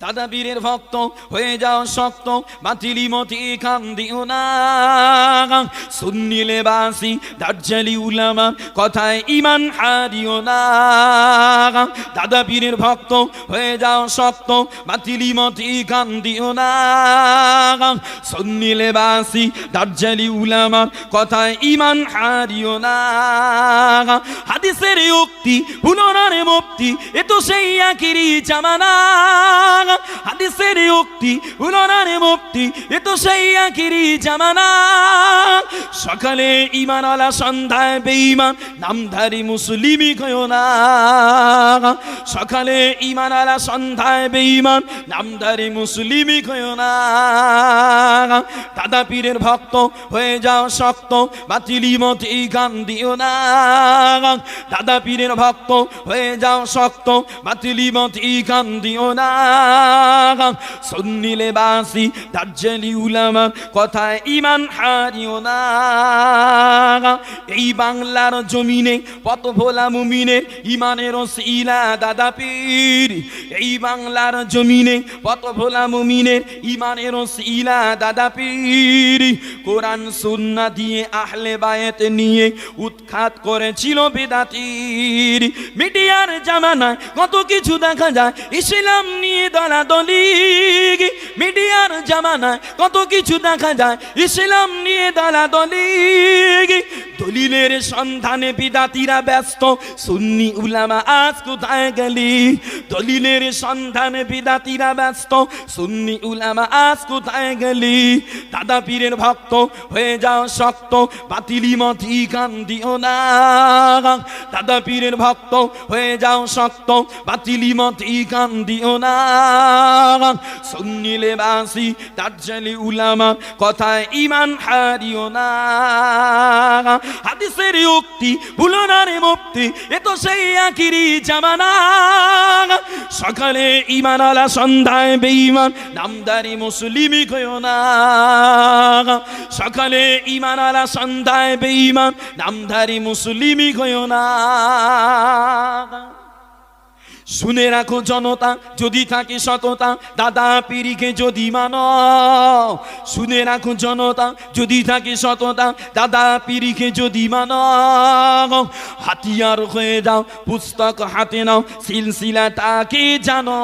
দাদা বীরের ভক্ত, হয়ে যাও শক্ত, বাতিলি মতি কান দিও না। সুন্নিলে বাসি দার্জালি উলামা, কথায় ইমান হারিও না। দাদা পীরের ভক্ত, হয়ে যাও শক্ত, বাতিলি মতি কান দিও না। সুন্নিলে বাসি দার্জালি উলামা, কথায় ইমান হারিও না। হাদিসের উক্তি পুনরার মুক্তি, এ তো সেই আকিরি জামানা। হাদিসের উক্তি পুনরার মুক্তি, এ তো সেই আকিরি জামানা। সকালে ইমান আলা সন্ধ্যায় বেঈমান, নামধারী মুসলিমই কয় না। সকালে ইমান আলা সন্ধ্যায় বেঈমান, নামধারী মুসলিমই কয় না। দাদা পীরের ভক্ত হয়ে যাও শক্ত, বাতিলি মত গান দিও না। দাদা পীরের ভক্ত হয়ে যাও শক্ত, বাতিলি মত গান দিও না। দার্জালি উলামা, কথায় ইমান হারিও না। এই বাংলার জমিনে পত ভোলা মুমিনে ইমানের শিলা দাদা পীর। এই বাংলার জমিনে পত ভোলা মুমিনের ইমানের শিলা দাদা পীর। কোরআন, সুন্না দিয়ে আহলে বায়েত নিয়ে উৎখাত করেছিল বেদাতির। মিডিয়ার জামানায় কত কিছু দেখা যায়, ইসলাম নিয়ে দলাদলি মিডিয়ার জামানায় কত কিছু দেখা যায়। ইসলাম নিয়ে দলাদলি দলিলের সন্ধানে বিদাতিরা ব্যস্ত। সুন্নি উলামা আজ কোথায় গেলি? দলিলের সন্ধানে বিদাতিরা ব্যস্ত। সুন্নি উলামা আজ কোথায় গেলি? দাদা পীরের ভক্ত হয়ে যাও শক্ত, বাতিলি মতি কান দিও না। দাদা পীরের ভক্ত হয়ে যাও শক্ত, বাতিলি মতি কান দিও না। সুন্নিলে বাসি দার্জালি উলামা, কথায় ইমান হারিও না। হাদিসের উক্তি, ভুলনারে মুক্তি, এ তো সেই আকিরি জামানা। সকালে ইমান আলা, সন্ধ্যায় বেঈমান, নামদারি মুসলিমই কয় না। সকালে ইমান আলা, সন্ধ্যায় বেঈমান নামধারী মুসলিমই কয় না। শুনে রাখো জনতা, যদি থাকে সততা, দাদা পিরিকে যদি মান। শুনে রাখো জনতা, যদি থাকে সততা, দাদা পিরিকে যদি মান। হাতিয়ার হয়ে যাও, পুস্তক হাতে নাও, সিলসিলাটাকে জানো।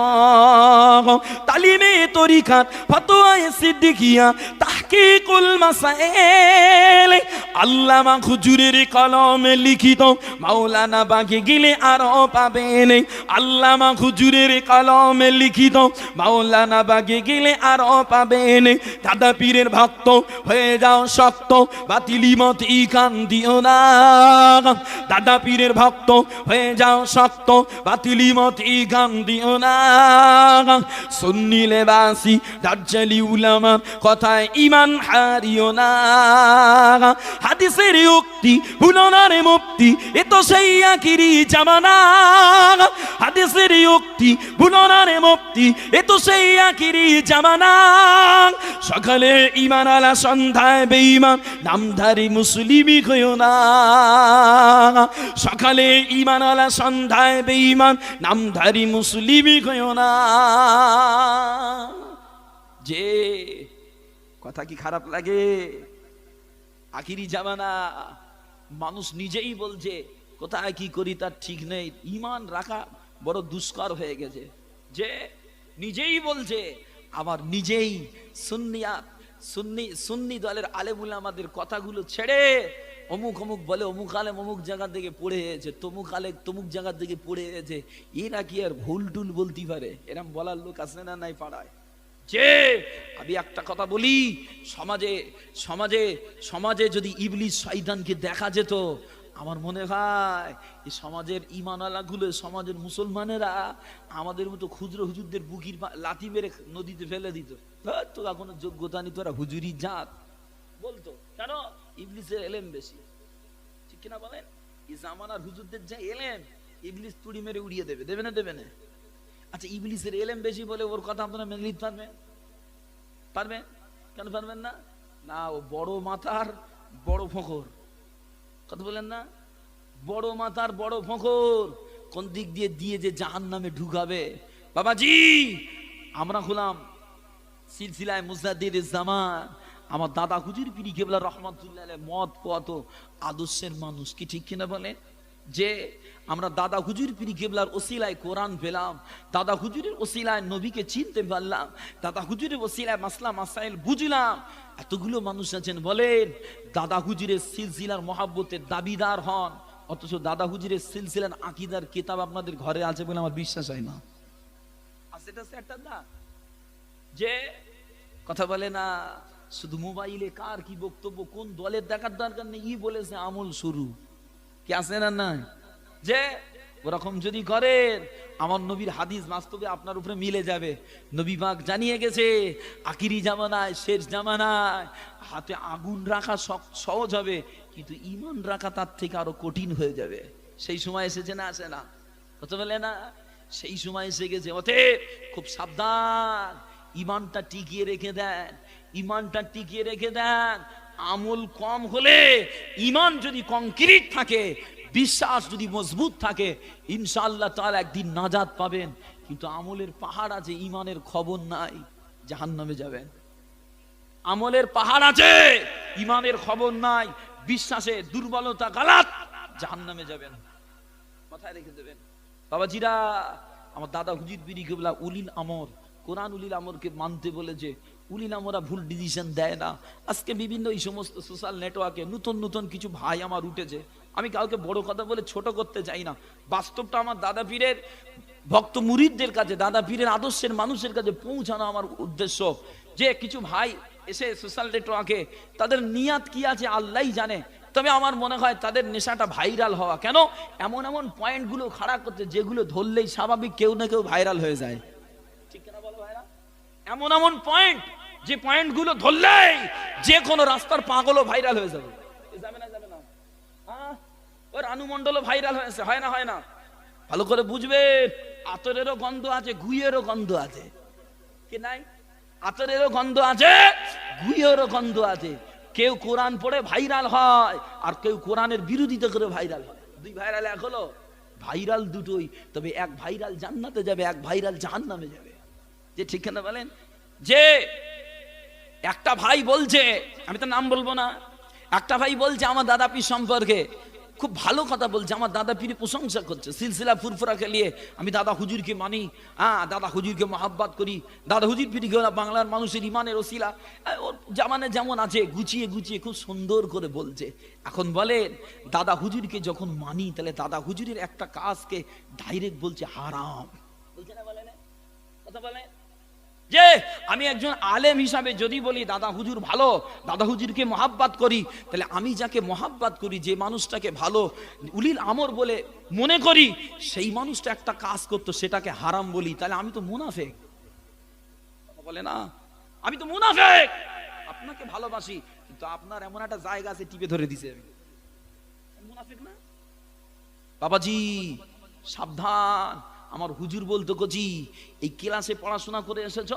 তালিমে তরিকাত ফতোয়ায়ে সিদ্দিকিয়া তাকে কুল মাসাইল আল্লামা হুজুরের কলমে লিখিত, মাওলানা বাগে গেলে আরও পাবেন। আল্লামা হুজুরের কলমে লিখিত, মাওলানা বাগে গেলে আরও পাবেন। দাদা পীরের ভক্ত, হয়ে যাও শক্ত, বাতিলি মত ই কান দিও না। দাদা পীরের ভক্ত, হয়ে যাও শক্ত, বাতিলি মত ই গান দিও না। সুন্নিলে বাসি দার্জালি উলামা, কথায় ইমান হারিও না। হাদিসের উক্তি, ভুলনার মুক্তি, এ তো সেই আকিরি জামানা। হাদিসের উক্তি ভুলনার মুক্তি, এ তো সেই আকিরি জামানা। সকালে ইমান আলা, সন্ধ্যায় বেঈমান মুসলিমই কইও না। সকালে ইমান আলা, সন্ধ্যায় বেঈমান মুসলিমই কইও না। যে, কথা কি খারাপ লাগে? আখিরি জামানা, মানুষ নিজেই বলছে, কোথায় কি করি তার ঠিক নেই। ইমান রাখা বড় দুষ্কর হয়ে গেছে। যে নিজেই বলছে আবার নিজেই সুন্নিয়াত, সুন্নি সুন্নি দলের আলেমুল আমাদের কথাগুলো ছেড়ে অমুক অমুক বলে, অমুক আলেম অমুক জায়গা থেকে পড়ে গেছে তমুক আলে তমুক জায়গা থেকে পড়ে এসেছে এরা কি আর ভুল টুল বলতে পারে? এরম বলার লোক আছে না নাই পাড়ায়? যে আমি একটা কথা বলি, সমাজে সমাজে সমাজে যদি ইবলিস শয়তানকে দেখা যেত আমার মনে হয় এই সমাজের ইমানালাগুলো সমাজের মুসলমানেরা আমাদের মতো ক্ষুদ্র হুজুরদের বুকির লাথি মেরে নদীতে ফেলে দিত। "ধ্যাৎ, তোরা কোনো যোগ্যতা নেই তোরা হুজুরি জাত। বলতো কেন? ইবলিসের এলেম বেশি। ঠিক কিনা বলেন? এই জামানার হুজুরদের যা এলেম ইবলিস তুড়ি মেরে উড়িয়ে দেবে। দেবে না দেবে না? আচ্ছা ইবলিসের এলেম বেশি বলে ওর কথা আপনারা মেনে নিতে পারবেন? পারবেন? কেন পারবেন না? না ও বড় মাথার বড় ফকর। কথা বলেন না? বড় মাথার বড় ফখর কোন দিক দিয়ে দিয়ে যে জাহান নামে ঢুকাবে? বাবাজি, আমরা হলাম সিলসিলায় মুজাদির জামান। আমার দাদা হুজুর পিড়ি কেবলা রহমতুল্লাহ মত পত আদর্শের মানুষ, কি ঠিক কিনা বলেন? যে আমরা দাদা হুজুর পিরি কেবলার ওসিলায় কোরআন পেলাম, দাদা হুজুরের ওসিলায় নবীকে চিনতে পারলাম, দাদা হুজুরের ওসিলায় মাসলা মাসাইল বুঝলাম। এতগুলো মানুষ আছেন, বলেন, দাদা হুজুরের সিলসিলার মহাব্বতের দাবিদার হন, অথচ দাদা হুজুরের সিলসিলার আকিদার কিতাব আপনাদের ঘরে আছে বলে আমার বিশ্বাস হয় না। যে কথা বলে না, শুধু মোবাইলে কার কি বক্তব্য, কোন দলের দেখার দরকার নেই, ই বলেছে আমল শুরু। কি আছে না না যে ওরকম যদি করেন আমার নবীর হাদিস বাস্তবে আপনার উপরে মিলে যাবে। নবী পাক জানিয়ে গেছে আকিরি জামানায়, শেষ জামানায়, হাতে আগুন রাখা সহজ হবে, কিন্তু ইমান রাখা তার থেকে আরও কঠিন হয়ে যাবে। সেই সময় এসেছে না, আসে না? কথা বলে না? সেই সময় এসে গেছে। ওতে খুব সাবধান ইমানটা টিকিয়ে রেখে দেন ইমানটা টিকিয়ে রেখে দেন আমল কম হলে ইমান যদি কংক্রিট থাকে, বিশ্বাস যদি মজবুত থাকে, ইনশাআল্লাহ তার একদিন নাজাত পাবেন। কিন্তু আমলের পাহাড় আছে ইমানের খবর নাই, জাহান্নামে যাবেন। আমলের পাহাড় আছে ইমানের খবর নাই, বিশ্বাসে দুর্বলতা গালাত, জাহান্নামে যাবেন। মাথায় রেখে দেবেন। বাবাজিরা, আমার দাদা হুজির বিরি কেবলা উলিল আমর, কোরআন উলিল আমরকে মানতে বলেছে উলিল আমরা ভুল ডিসিশন দেয় না। আজকে বিভিন্ন এই সমস্ত সোশ্যাল নেটওয়ার্কে নতুন নতুন কিছু ভাই আমার উঠেছে। আমি কাউকে বড় কথা বলে ছোট করতে চাই না। বাস্তবটা আমার দাদা পীরের, ভক্ত মুরিদদের কাছে, দাদা পীরের আদর্শের মানুষের কাছে পৌঁছানো আমার উদ্দেশ্য। যে কিছু ভাই এসে সোশ্যাল নেটওয়ার্কে তাদের নিয়াত কি আছে আল্লাহই জানে। তবে আমার মনে হয় তাদের নেশাটা ভাইরাল হওয়া। কেন? এমন এমন পয়েন্টগুলো খাড়া করছে যেগুলো ধরলেই স্বাভাবিক কেউ না কেউ ভাইরাল হয়ে যায়। ঠিক কিনা বলো ভাইরা? এমন এমন পয়েন্ট যে পয়েন্টগুলো ধরলেই যে কোনো রাস্তার পাগলও ভাইরাল হয়ে যাবে। যাবে না যাবে না। হ্যাঁ ওর অনুমণ্ডলও ভাইরাল হয়েছে, হয় না হয় না। ভালো করে বুঝবেন, আতরেরও গন্ধ আছে গুইয়েরও গন্ধ আছে। কি নাই? আতরেরও গন্ধ আছে গুইয়েরও গন্ধ আছে। কেউ কোরআন পড়ে ভাইরাল হয়, আর কেউ কোরআনের বিরোধিতা করে ভাইরাল হয়। দুই ভাইরাল এক হলো? ভাইরাল দুটোই। তবে এক ভাইরাল জান্নাতে যাবে, এক ভাইরাল জাহান্নামে যাবে। যে ঠিক না বলেন? যে একটা ভাই বলছে, আমি তো নাম বলব না, একটা ভাই বলছে আমার দাদা পীর সম্পর্কে, খুব ভালো কথা বলছে, আমার দাদা পীর প্রশংসা করছে, সিলসিলা ফুরফুরা খেলিয়ে আমি দাদা হুজুরকে মানি হ্যাঁ দাদা হুজুরকে মহাব্বাত করি, দাদা হুজুর পীর গেলা, বাংলার মানুষের ইমানের ওসিলা ওর জামানে যেমন আছে, গুছিয়ে গুছিয়ে খুব সুন্দর করে বলছে, এখন বলেন, দাদা হুজুরকে যখন মানি, তাহলে দাদা হুজুরের একটা কাজকে ডাইরেক্ট বলছে হারাম। বলছে না বলে কথা বলে যে আমি একজন আলেম হিসাবে যদি বলি, দাদা হুজুর ভালো, দাদা হুজুরকে মহাব্বাত করি, তাহলে আমি যাকে মহাব্বাত করি, যে মানুষটাকে ভালো, উলিল আমর বলে মনে করি, সেই মানুষটা একটা কাজ করতো, সেটাকে হারাম বলি, তাহলে আমি তো মুনাফেক। বলে না? আমি তো মুনাফেক! আপনাকে ভালোবাসি, কিন্তু আপনার এমন একটা জায়গা আছে, টিপে ধরে দিছে। মুনাফেক না? বাবাজি, সাবধান। আমার হুজুর বলতো কচি এই ক্লাসে পড়াশোনা করে এসেছ?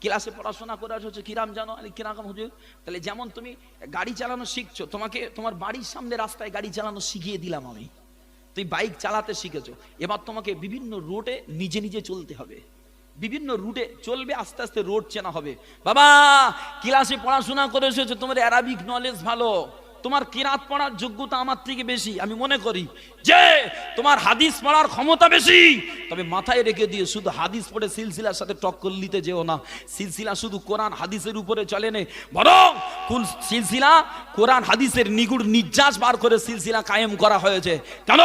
ক্লাসে পড়াশোনা করে এসেছ কিরাম জানো? আরে কীরকম হুজুর? তাহলে যেমন তুমি গাড়ি চালানো শিখছো, তোমাকে তোমার বাড়ির সামনে রাস্তায় গাড়ি চালানো শিখিয়ে দিলাম আমি। তুই বাইক চালাতে শিখেছো। এবার তোমাকে বিভিন্ন রোডে নিজে নিজে চলতে হবে। বিভিন্ন রুটে চলবে, আস্তে আস্তে রোড চেনা হবে। বাবা, ক্লাসে পড়াশোনা করে এসেছ তোমার অ্যারাবিক নলেজ ভালো। তোমার কিরাত পড়ার যোগ্যতা আমার থেকে বেশি, আমি মনে করি যে তোমার হাদিস পড়ার ক্ষমতা বেশি। তবে মাথায় রেখে দিয়ে শুধু হাদিস পড়ে সিলসিলার সাথে টক্কর নিতে যেও না। সিলসিলা শুধু কোরআন হাদিসের উপরে চলে নে, বরং কোন সিলসিলা কোরআন হাদিসের নিগুড় নির্যাস বার করে সিলসিলা কায়েম করা হয়েছে। কেন?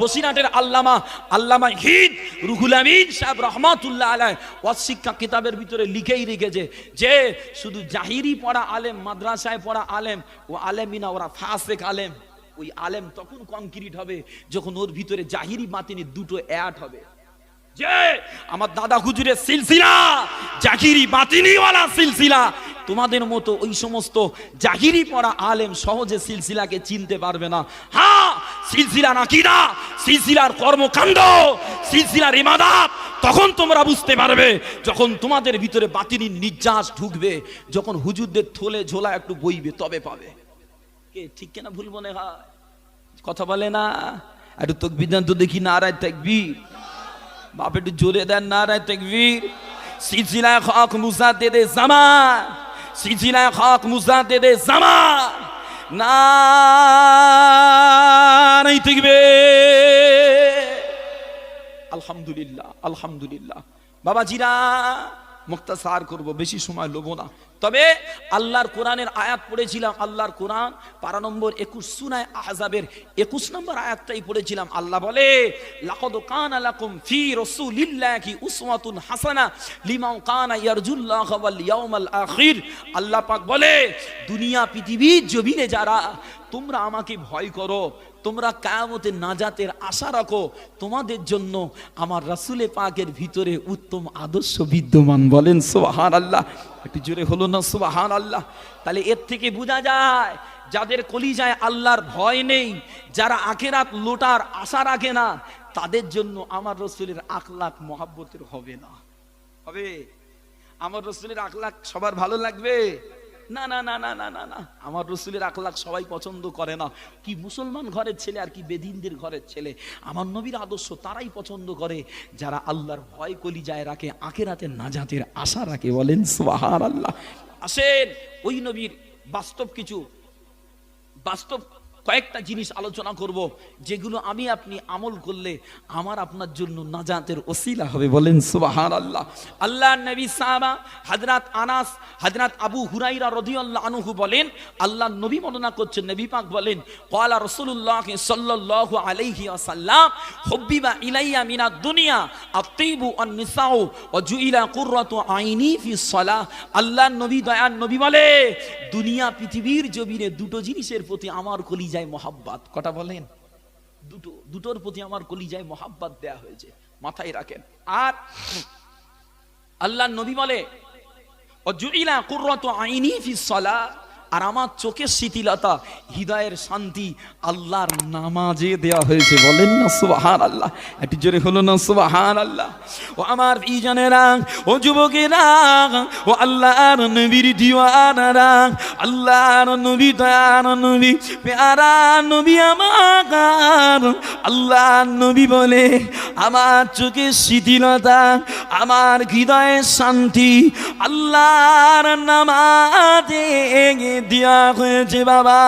বসিরাটের আল্লামা আল্লামা হিদ রুহুল আমিন সাহেব রহমাতুল্লাহ আলাই অশিক্ষা কিতাবের ভিতরে লিখেই রেখেছে যে, শুধু জাহিরি পড়া আলেম, মাদ্রাসায় পড়া আলেম ও আলেমিনা ওরা ফাসেক আলেম। ওই আলেম তখন কংক্রিট হবে যখন ওর ভিতরে জাহিরি মাতিনি দুটো অ্যাড হবে। যে আমার দাদা হুজুরের সিলসিলা জাহিরি বাতিনিওয়ালা সিলসিলা। তোমাদের মতো ওই সমস্ত জাহিরি পড়া আলেম সহজে সিলসিলাকে চিনতে পারবে না। হ্যাঁ সিলসিলার আকিদা সিলসিলার কর্মকাণ্ড, সিলসিলার ইমাদাত তখন তোমরা বুঝতে পারবে, যখন তোমাদের ভিতরে বাতিনি নির্যাস ঢুকবে, যখন হুজুরদের থলে ঝোলা একটু বইবে, তবে পাবে। কে, ঠিক কেনা ভুল মনে হয়? কথা বলে না? একটু তকবির দেন তো দেখি, নারায় তাকবীর। বাপ একটু জোরে দেন নারায় তাকবীর। সিলসিলায় হক মুজাদ্দেদে জামান সিলসিলায় হক দে জামান না নাই থাকবে আলহামদুলিল্লাহ আলহামদুলিল্লাহ। বাবাজিরা, মুক্তাসার করব, বেশি সময় লোব না। তবে আল্লাহর কোরআনের আয়াত পড়েছিলাম, আল্লাহর কোরআন, পারা নম্বর একুশ সুনায় আহজাবের একুশ নম্বর আয়াতটাই পড়েছিলাম। আল্লাহ বলে, লাকদ কানা লাকুম ফি রাসূলিল্লাহি উসওয়াতুন হাসানা লিমান কানা ইয়ারজুল্লাহ ওয়াল ইয়াউমাল আখির। আল্লাহ পাক বলে, দুনিয়া, পৃথিবীর জমিনে যারা, তোমরা আমাকে ভয় করো তোমরা কায়ামতের নাজাতের আশা রাখো। তোমাদের জন্য আমার রাসুলে পাকের ভিতরে উত্তম আদর্শ বিদ্যমান। বলেন সুবাহান আল্লাহ একটু জোরে হলো না সুবাহান আল্লাহ তাহলে এর থেকে বোঝা যায়, যাদের কলিজায় আল্লাহর ভয় নেই, যারা আখেরাত লোটার আশা রাখে না, তাদের জন্য আমার রসুলের আখলাখ মহাব্বতের হবে না। হবে? আমার রসুলের আখলাখ সবার ভালো লাগবে? না না না না না না না। আমার রসুলের আখলাখ সবাই পছন্দ করে না। কি মুসলমান ঘরের ছেলে আর কি বেদিনদের ঘরের ছেলে? আমার নবীর আদর্শ তারাই পছন্দ করে। যারা আল্লাহর ভয় কলি যায় রাখে আখেরাতে নাজাতের আশা রাখে বলেন সোহার আল্লাহ আসেন, ওই নবীর বাস্তব কিছু, বাস্তব কয়েকটা জিনিস আলোচনা করব, যেগুলো আমি আপনি আমল করলে আমার আপনার জন্য নাজাতের ওসিলা হবে। বলেন সুবাহান আল্লাহ আল্লাহ নবী সাহাবা হাজরাত আনাস হাজরাত আবু হুরাইরা রদিয়াল্লাহ আনহু বলেন আল্লাহ নবী বর্ণনা করছেন, নবী পাক বলেন কলা রসুল্লাহ সাল্লাল্লাহু আলাইহি ওয়াসাল্লাম, হুব্বিবা ইলাইয়া মিনা দুনিয়া, আত্তিবু অন নিসাউ ও জুইলা কুররাতু আইনি ফি সালাহ। আল্লাহ নবী দয়ান নবী বলে, দুনিয়া পৃথিবীর জমিনে দুটো জিনিসের প্রতি আমার কলিজায় মহাব্বাত। কটা বলেন? দুটো, দুটোর প্রতি আমার কলিজায় মহাব্বাত দেয়া হয়েছে, মাথায় রাখেন। আর আল্লাহ নবী বলে আইনি ফি আর আমার চোখের শিথিলতা, হৃদয়ের শান্তি আল্লাহর নামাজে দেওয়া হয়েছে। বলেন না সুবাহান আল্লাহ একটু জোরে হলো না সুবাহান আল্লাহ ও আমার ইজানেরা ও যুবকেরা ও আল্লাহর নবীর দিওয়ানারা আল্লাহর নবী দয়ার নবী পেয়ারা নবী আমার আল্লাহ নবী বলে আমার চোখের শিথিলতা, আমার হৃদয়ের শান্তি আল্লাহর নামাজে দিয়া হয়েছে বাবা।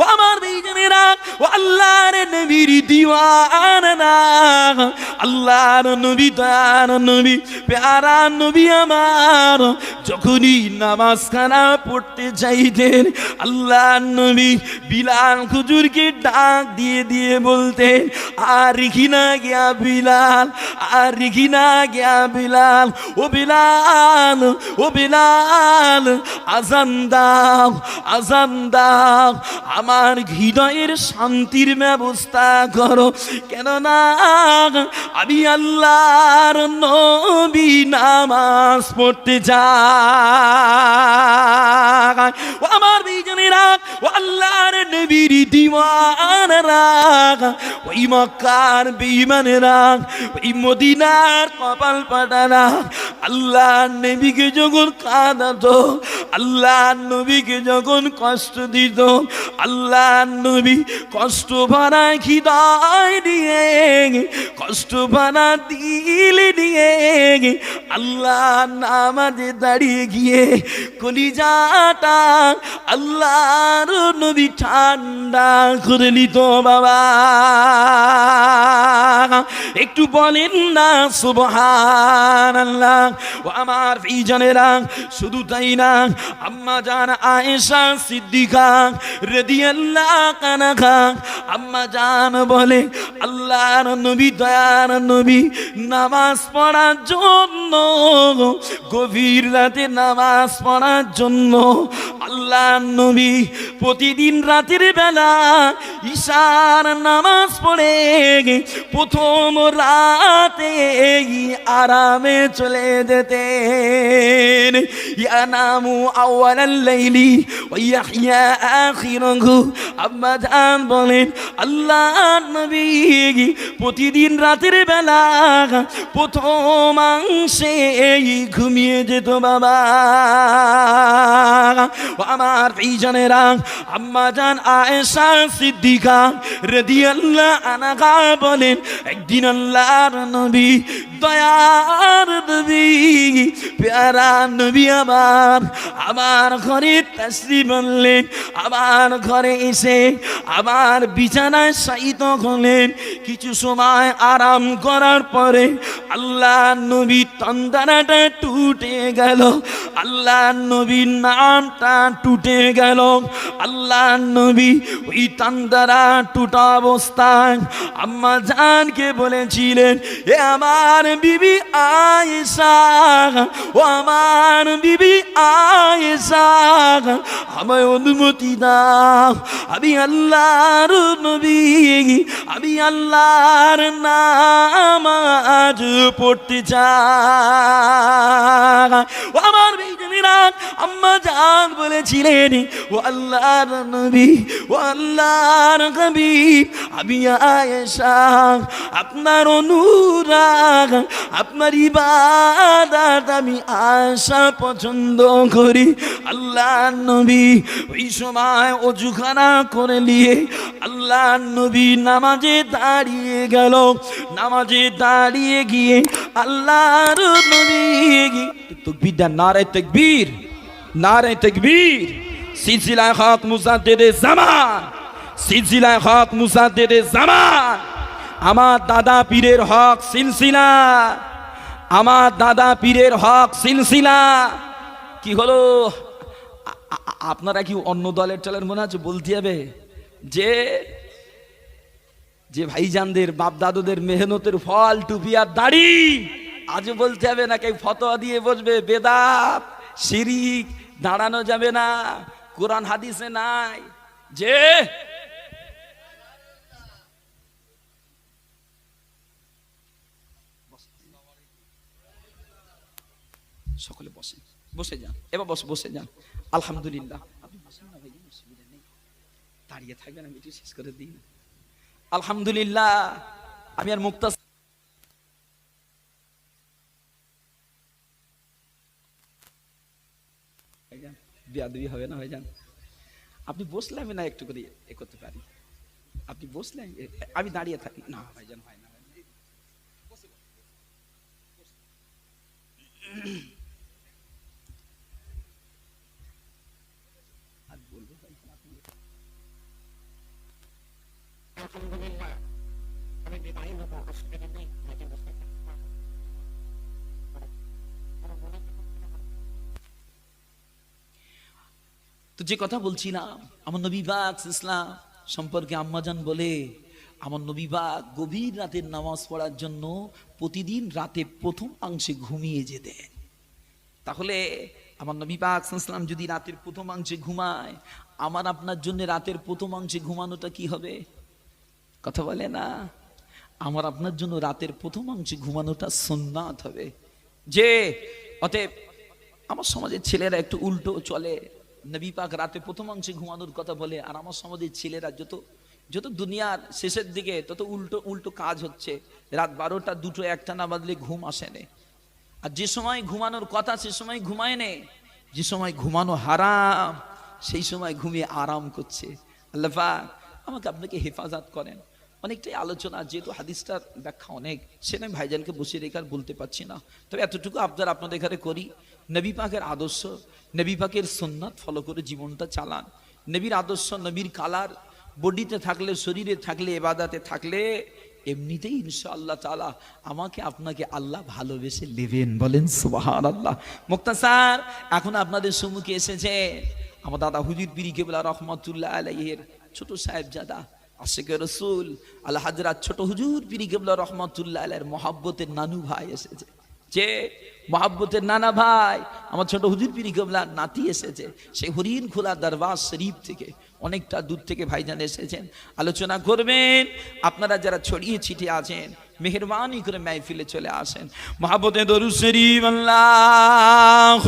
ও আমার বিজনেরা ও আল্লাহর নবীর দিওয়ানা। আল্লাহর নবী, তার নবী, প্যারা নবী আমার। যখনই নামাজ খানা পড়তে চাইতেন আল্লাহ নবী বিলাল খুজুরকে ডাক দিয়ে দিয়ে বলতেন, আর রিখিনা গিয়া বিলাল, আর রিখিনা গিয়া বিলাল, ও বিলাল ও বিলাল। আজান আজান দাও আজান দাও। আমার হৃদয়ের শান্তির ব্যবস্থা করো। কেননা আমি আল্লাহর নবী নামাজ পড়তে চাই ও আমার বিজনেরা ও আল্লাহর নবীর দিওয়ানরা, ওই মক্কার বেঈমানেরা, ওই মদিনার কপাল পাটারা আল্লাহ নেবিকে যখন কাঁদাতো আল্লাহ নবীকে যখন কষ্ট দিত, আল্লাহ নবী কষ্ট ভরা খিদায় দিয়ে, কষ্ট ভরা দিল দিয়ে, আল্লাহ নামাজে দাঁড়িয়ে গিয়ে কলিজাটা আল্লাহর নবী ঠান্ডা করে নিত, বাবা। একটু বলেন না সুবহান আল্লাহ আমার এই জানেরা, শুধু তাই না আম্মা জান আয়েশা সিদ্দিকা রাদিয়াল্লাহ কানাকা আম্মা জান বলে, আল্লাহর নবী, দয়ার নবী, নামাজ পড়ার জন্য, গভীর রাতে নামাজ পড়ার জন্য আল্লাহর নবী প্রতিদিন রাতের বেলা ঈশার নামাজ পড়ে প্রথম রাতে আরামে চলে যেতেন। ইয়া নামু আওয়ালাল লাইলি ওয়া ইয়াহইয়া আখিরাহু। আম্মা জান বলেন আল্লাহ নবী প্রতিদিন রাতের বেলা প্রথমাংশে ঘুমিয়ে যেত বাবা? আমার প্রিয়জনেরা আম্মা জান আয়েশা সিদ্দিকা রাদিয়াল্লাহু আনহা বলেন, একদিন আল্লাহর নবী, দয়ার নবী, প্যারা নবী আমার আমার ঘরে তাসরি বললেন আমার ঘরে এসে আমার বিছানায় শায়িত হলেন কিছু সময় আরাম করার পরে আল্লাহ নবী তন্দানাটা টুটে গেল, আল্লাহ নবীর নামটা টুটে গেল, আল্লাহ নবী ওই তান্দারা টুটা অবস্থায় আম্মা জানকে বলেছিলেন, এ আমার বিবি আয়েশা, ও আমার বিবি অনুমতি দাও আমি আল্লাহর নবী আমি আল্লাহর নামাজ পড়তে চাই আমার বেজনীরা আম্মা জান বলেছিলেন, ও আল্লাহর নবী, ও আল্লাহর কবি আমি আয়েশা, আপনার অনুরাগ, আপনার ইবাদত আমি আশা পছন্দ করি। আল্লাহ নবী ওই সময় অজুখানা করে নিয়ে আল্লাহ নবী নামাজে দাঁড়িয়ে গেল। নামাজে দাঁড়িয়ে গিয়ে আল্লাহর নবী তকবীরটা নারে তকবীর নারে তকবীর। সিলসিলায় হক মুসাদ্দেদে জামান, সিলসিলায় হক মুসাদ্দেদে জামান। আমার দাদা পীরের হক সিলসিলা, আমার দাদা পীরের হক সিলসিলা। কি হলো? আপনারা কি অন্য দলের চলের মনে আছে? বলতে হবে যে যে ভাইজানদের বাপ দাদুদের মেহনতের ফল, টুপি আর দাড়ি আজও বলতে হবে না কে ফতোয়া দিয়ে বসবে, বেদাত, শিরিক, দাঁড়ানো যাবে না, কোরআন হাদিসে নাই। যে সকলে বসে যান। এবার বসে বসে যান। আলহামদুলিল্লাহ। আপনি বসেন না ভাই অসুবিধা নেই। দাঁড়িয়ে থাকবেন, আমি একটু শেষ করে দিই। আলহামদুলিল্লাহ, আমি আর মুক্তা হবে না হয়ে যান। আপনি বসলে আমি না একটু করে এ করতে পারি। আপনি বসলে আমি দাঁড়িয়ে থাকি। না ভাইজান হয় না আর বলব ভাইজান আপনি আলহামদুলিল্লাহ আমি বিদায় হব অসুবিধা নেই হয়তো বুঝতে তো যে কথা বলছিলাম আমার নবী বাগ ইসলাম সম্পর্কে আম্মাজান বলে, আমার নবী বাগ গভীর রাতের নামাজ পড়ার জন্য প্রতিদিন রাতে প্রথম অংশে ঘুমিয়ে যেতেন। তাহলে আমার নবী পাক ইসলাম যদি রাতের প্রথম অংশে ঘুমায়, আমার আপনার জন্য রাতের প্রথম অংশে ঘুমানোটা কি হবে? কথা বলে না। আমার আপনার জন্য রাতের প্রথম অংশে ঘুমানোটা সুন্নাত হবে। যে, অতএব আমার সমাজের ছেলেরা একটু উল্টো চলে। নবী পাক রাতে প্রথম অংশে ঘুমানোর কথা বলে, আর আমার সমাজের ছেলেরা যত যত দুনিয়ার শেষের দিকে তত উল্টো উল্টো কাজ হচ্ছে। রাত বারোটা, দুটো, একটা না বাদলে ঘুম আসে না। আর যে সময় ঘুমানোর কথা, সে সময় ঘুমায় নে। যে সময় ঘুমানো হারাম, সেই সময় ঘুমিয়ে আরাম করছে। আল্লাহ আমাকে আপনাকে হেফাজত করেন। অনেকটাই আলোচনা, যেহেতু হাদিসটার ব্যাখ্যা অনেক সেটা আমি ভাইজানকে বসিয়ে রেখে আর বলতে পারছি না। তবে এতটুকু আপনার আপনাদের এখানে করি, নবী পাকের আদর্শ, নবী পাকের সন্ন্যাত ফলো করে জীবনটা চালান। নবীর আদর্শ, নবীর কালার, বডিতে থাকলে, শরীরে থাকলে, এবাদাতে থাকলে, এমনিতেই ইনশা আল্লাহ তালা আমাকে, আপনাকে আল্লাহ ভালোবেসে নেবেন বলেন সুবাহান আল্লাহ মুক্তা স্যার এখন আপনাদের সম্মুখে এসেছে আমার দাদা হুজুর পিরি কেবলা রহমতুল্লাহ আলাইয়ের ছোট সাহেব জাদা আশেখ রসুল আল্লাহ হাজরাত ছোট হুজুর, পিরি কেবলা রহমতুল্লাহ আলাইয়ের মহাব্বতের নানু ভাই এসেছে। যে মহাব্বতের নানা ভাই, আমার ছোট হুজুর, পিরি কেবলা নাতি এসেছে। সেই হরিণ খোলা দরবার শরীফ থেকে অনেকটা দূর থেকে ভাইজান এসেছেন। আলোচনা করবেন। আপনারা যারা ছড়িয়ে ছিটিয়ে আছেন, মেহরবানি করে মাহফিলে চলে আসেন। মহাবতে দরু শরীফ আল্লাহ